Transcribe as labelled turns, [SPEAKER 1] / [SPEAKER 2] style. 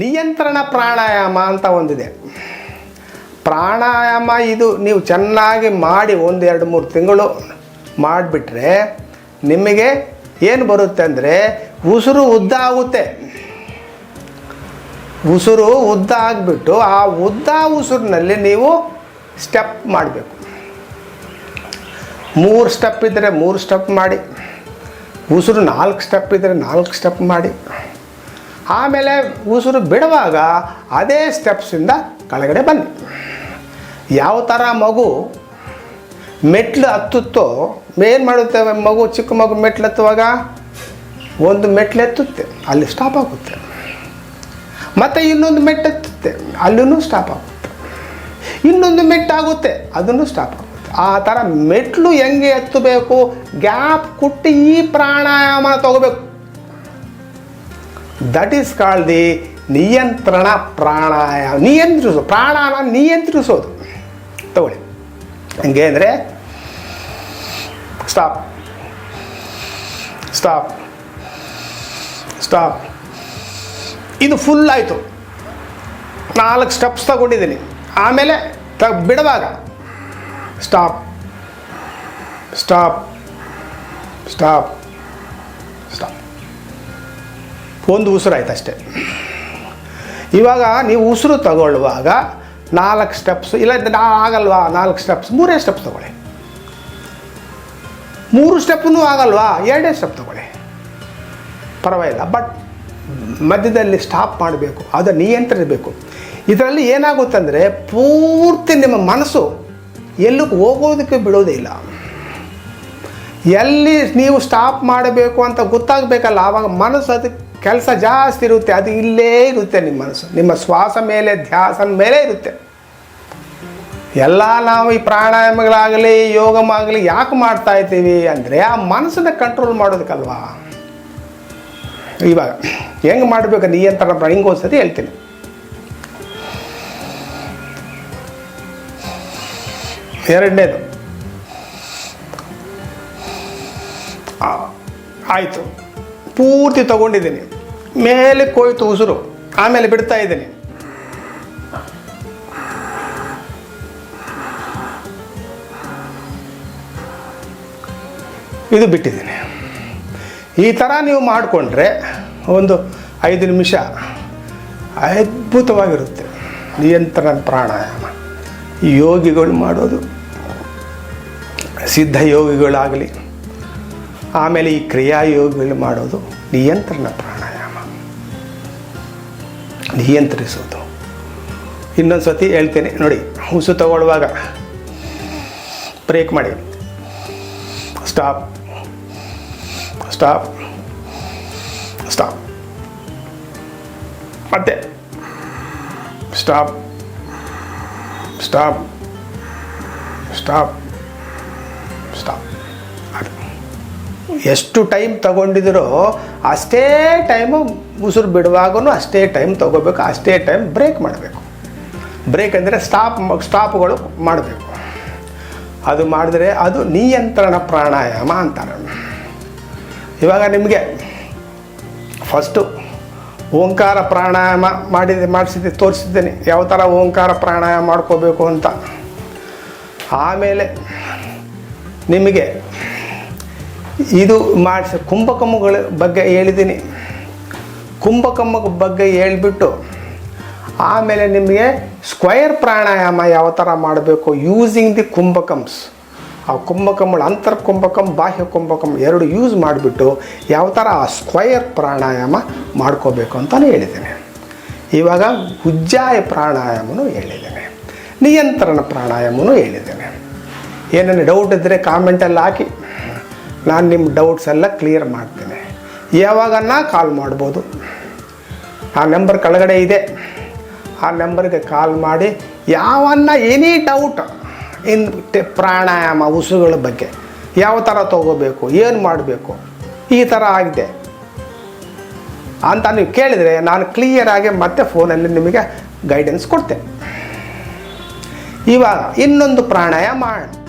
[SPEAKER 1] ನಿಯಂತ್ರಣ ಪ್ರಾಣಾಯಾಮ ಅಂತ ಒಂದಿದೆ. ಪ್ರಾಣಾಯಾಮ ಇದು ನೀವು ಚೆನ್ನಾಗಿ ಮಾಡಿ ಒಂದು, ಎರಡು, ಮೂರು ತಿಂಗಳು ಮಾಡಿಬಿಟ್ರೆ ನಿಮಗೆ ಏನು ಬರುತ್ತೆ ಅಂದರೆ ಉಸಿರು ಉದ್ದ ಆಗುತ್ತೆ. ಉಸಿರು ಉದ್ದ ಆಗಿಬಿಟ್ಟು ಆ ಉದ್ದ ಉಸಿರಿನಲ್ಲಿ ನೀವು ಸ್ಟೆಪ್ ಮಾಡಬೇಕು. ಮೂರು ಸ್ಟೆಪ್ ಇದ್ದರೆ ಮೂರು ಸ್ಟೆಪ್ ಮಾಡಿ, ಉಸಿರು ನಾಲ್ಕು ಸ್ಟೆಪ್ ಇದ್ದರೆ ನಾಲ್ಕು ಸ್ಟೆಪ್ ಮಾಡಿ. ಆಮೇಲೆ ಉಸಿರು ಬಿಡುವಾಗ ಅದೇ ಸ್ಟೆಪ್ಸಿಂದ ಕೆಳಗಡೆ ಬನ್ನಿ. ಯಾವ ಥರ ಮಗು ಮೆಟ್ಲು ಹತ್ತುತ್ತೋ, ಏನು ಮಾಡುತ್ತೆ ಮಗು, ಚಿಕ್ಕ ಮಗು ಮೆಟ್ಲು ಹತ್ತುವಾಗ? ಒಂದು ಮೆಟ್ಲು ಎತ್ತುತ್ತೆ, ಅಲ್ಲಿ ಸ್ಟಾಪ್ ಆಗುತ್ತೆ. ಮತ್ತು ಇನ್ನೊಂದು ಮೆಟ್ಟು ಎತ್ತುತ್ತೆ ಅಲ್ಲೂ ಸ್ಟಾಪ್ ಆಗುತ್ತೆ. ಇನ್ನೊಂದು ಮೆಟ್ಟಾಗುತ್ತೆ ಅದನ್ನು ಸ್ಟಾಪ್ ಆಗುತ್ತೆ. ಆ ಥರ ಮೆಟ್ಲು ಹೆಂಗೆ ಎತ್ತಬೇಕು, ಗ್ಯಾಪ್ ಕೊಟ್ಟು ಈ ಪ್ರಾಣಾಯಾಮ ತಗೋಬೇಕು. ದಟ್ ಈಸ್ ಕಾಲ್ ದಿ ನಿಯಂತ್ರಣ ಪ್ರಾಣಾಯಾಮ ನಿಯಂತ್ರಿಸೋದು ಪ್ರಾಣಾನ ನಿಯಂತ್ರಿಸೋದು ತಗೊಳ್ಳಿ. ಹಂಗೆ ಅಂದರೆ ಸ್ಟಾಪ್ ಸ್ಟಾಪ್ ಸ್ಟಾಪ್ ಇದು ಫುಲ್ ಆಯಿತು. ನಾಲ್ಕು ಸ್ಟೆಪ್ಸ್ ತಗೊಂಡಿದ್ದೀನಿ. ಆಮೇಲೆ ತ ಬಿಡುವಾಗ. ಸ್ಟಾಪ್ ಸ್ಟಾಪ್ ಸ್ಟಾಪ್ ಒಂದು ಉಸಿರು ಆಯ್ತು ಅಷ್ಟೇ. ಇವಾಗ ನೀವು ಉಸಿರು ತಗೊಳ್ಳುವಾಗ ನಾಲ್ಕು ಸ್ಟೆಪ್ಸ್ ಇಲ್ಲ ನಾ ಆಗಲ್ವಾ? ನಾಲ್ಕು ಸ್ಟೆಪ್ಸ್ ಮೂರೇ ಸ್ಟೆಪ್ಸ್ ತಗೊಳ್ಳಿ. ಮೂರು ಸ್ಟೆಪ್ಪೂ ಆಗಲ್ವಾ? ಎರಡೇ ಸ್ಟೆಪ್ ತಗೊಳ್ಳಿ. ಪರವಾಗಿಲ್ಲ ಬಟ್ ಮಧ್ಯದಲ್ಲಿ ಸ್ಟಾಪ್ ಮಾಡಬೇಕು, ಅದು ನಿಯಂತ್ರಿಸಬೇಕು. ಇದರಲ್ಲಿ ಏನಾಗುತ್ತಂದರೆ ಪೂರ್ತಿ ನಿಮ್ಮ ಮನಸ್ಸು ಎಲ್ಲೂ ಹೋಗೋದಕ್ಕೆ ಬಿಡೋದೇ ಇಲ್ಲ. ಎಲ್ಲಿ ನೀವು ಸ್ಟಾಪ್ ಮಾಡಬೇಕು ಅಂತ ಗೊತ್ತಾಗಬೇಕಲ್ಲ, ಆವಾಗ ಮನಸ್ಸು ಅದಕ್ಕೆ ಕೆಲಸ ಜಾಸ್ತಿ ಇರುತ್ತೆ, ಅದು ಇಲ್ಲೇ ಇರುತ್ತೆ ನಿಮ್ಮ ಮನಸ್ಸು. ನಿಮ್ಮ ಶ್ವಾಸ ಮೇಲೆ, ಧ್ಯಾಸನ ಮೇಲೆ ಇರುತ್ತೆ. ಎಲ್ಲ ನಾವು ಈ ಪ್ರಾಣಾಯಾಮಗಳಾಗಲಿ ಯೋಗಮಾಗಲಿ ಯಾಕೆ ಮಾಡ್ತಾ ಇದ್ದೀವಿ ಅಂದರೆ ಆ ಮನಸ್ಸನ್ನ ಕಂಟ್ರೋಲ್ ಮಾಡೋದಕ್ಕಲ್ವಾ? ಇವಾಗ, ಹೆಂಗೆ ಮಾಡಬೇಕು ನಿಯಂತ್ರಣ ಹಿಂಗೆ ಸತಿ ಹೇಳ್ತೀನಿ. ಎರಡನೇದು. ಆಯಿತು. ಪೂರ್ತಿ ತಗೊಂಡಿದ್ದೀನಿ. ಮೇಲೆ ಕೊಯ್ತು ಉಸಿರು, ಆಮೇಲೆ ಬಿಡ್ತಾ ಇದ್ದೀನಿ. ಇದು ಬಿಟ್ಟಿದ್ದೀನಿ. ಈ ಥರ ನೀವು ಮಾಡಿಕೊಂಡ್ರೆ ಒಂದು ಐದು ನಿಮಿಷ ಅದ್ಭುತವಾಗಿರುತ್ತೆ. ನಿಯಂತ್ರಣ ಪ್ರಾಣಾಯಾಮ. ಯೋಗಿಗಳು ಮಾಡೋದು. ಸಿದ್ಧ ಯೋಗಿಗಳಾಗಲಿ ಆಮೇಲೆ ಈ ಕ್ರಿಯಾಯೋಗಿಗಳು ಮಾಡೋದು ನಿಯಂತ್ರಣ ಪ್ರಾಣಾಯಾಮ. ನಿಯಂತ್ರಿಸೋದು. ಇನ್ನೊಂದು ಸತಿ ಹೇಳ್ತೇನೆ, ನೋಡಿ, ಹುಸು ತಗೊಳ್ಳುವಾಗ ಬ್ರೇಕ್ ಮಾಡಿ. ಸ್ಟಾಪ್. ಸ್ಟಾಪ್. ಸ್ಟಾಪ್. ಮತ್ತೆ. ಸ್ಟಾಪ್. ಸ್ಟಾಪ್. ಸ್ಟಾಪ್. ಸ್ಟಾಪ್. ಎಷ್ಟು ಟೈಮ್ ತಗೊಂಡಿದ್ದೀರೋ ಅಷ್ಟೇ ಟೈಮು ಉಸಿರು ಬಿಡುವಾಗೂ ಅಷ್ಟೇ ಟೈಮ್ ತಗೋಬೇಕು, ಅಷ್ಟೇ ಟೈಮ್ ಬ್ರೇಕ್ ಮಾಡಬೇಕು. ಬ್ರೇಕ್ ಅಂದರೆ ಸ್ಟಾಪ್ ಸ್ಟಾಪ್ಗಳು ಮಾಡಬೇಕು. ಅದು ಮಾಡಿದ್ರೆ ಅದು ನಿಯಂತ್ರಣ ಪ್ರಾಣಾಯಾಮ ಅಂತಾರೆ. ಇವಾಗ ನಿಮಗೆ ಫಸ್ಟು ಓಂಕಾರ ಪ್ರಾಣಾಯಾಮ ಮಾಡಿದ ಮಾಡಿಸಿದ್ದೆ ತೋರಿಸಿದ್ದೇನೆ. ಯಾವ ಥರ ಓಂಕಾರ ಪ್ರಾಣಾಯಾಮ ಮಾಡ್ಕೋಬೇಕು ಅಂತ. ಆಮೇಲೆ ನಿಮಗೆ ಇದು ಮಾಡಿಸ ಕುಂಭಕಮ್ಮಗಳ ಬಗ್ಗೆ ಹೇಳಿದ್ದೀನಿ. ಕುಂಭಕಮ್ಮಗಳ ಬಗ್ಗೆ ಹೇಳಿಬಿಟ್ಟು ಆಮೇಲೆ ನಿಮಗೆ ಸ್ಕ್ವಯರ್ ಪ್ರಾಣಾಯಾಮ ಯಾವ ಥರ ಮಾಡಬೇಕು? ಯೂಸಿಂಗ್ ದಿ ಕುಂಭಕಮ್ಸ್. ಆ ಕುಂಭಕಮ್ಮಳ ಅಂತರ್ ಕುಂಭಕಂ ಬಾಹ್ಯ ಕುಂಭಕಂ ಎರಡು ಯೂಸ್ ಮಾಡಿಬಿಟ್ಟು ಯಾವ ಥರ ಆ ಸ್ಕ್ವಯರ್ ಪ್ರಾಣಾಯಾಮ ಮಾಡ್ಕೋಬೇಕು ಅಂತಲೇ ಹೇಳಿದ್ದೇನೆ. ಇವಾಗ ಉಜ್ಜಾಯ ಪ್ರಾಣಾಯಾಮನೂ ಹೇಳಿದ್ದೇನೆ. ನಿಯಂತ್ರಣ ಪ್ರಾಣಾಯಾಮನು ಹೇಳಿದ್ದೇನೆ. ಏನೇನು ಡೌಟ್ ಇದ್ದರೆ ಕಾಮೆಂಟಲ್ಲಿ ಹಾಕಿ. ನಾನು ನಿಮ್ಮ ಡೌಟ್ಸ್ ಎಲ್ಲ ಕ್ಲಿಯರ್ ಮಾಡ್ತೇನೆ. ಯಾವಾಗನ್ನ ಕಾಲ್ ಮಾಡ್ಬೋದು. ಆ ನಂಬರ್ ಕೆಳಗಡೆ ಇದೆ. ಆ ನಂಬರ್ಗೆ ಕಾಲ್ ಮಾಡಿ ಯಾವನ್ನ ಎನಿ ಡೌಟ್ ಇನ್ ಪ್ರಾಣಾಯಾಮ, ಉಸುಗಳ ಬಗ್ಗೆ ಯಾವ ಥರ ತಗೋಬೇಕು, ಏನು ಮಾಡಬೇಕು, ಈ ಥರ ಆಗಿದೆ. ಅಂತ ನೀವು ಕೇಳಿದರೆ ನಾನು ಕ್ಲಿಯರಾಗಿ ಮತ್ತೆ ಫೋನಲ್ಲಿ ನಿಮಗೆ ಗೈಡೆನ್ಸ್ ಕೊಡ್ತೇನೆ. ಇವಾಗ ಇನ್ನೊಂದು ಪ್ರಾಣಾಯಾಮ ಮಾಡೋಣ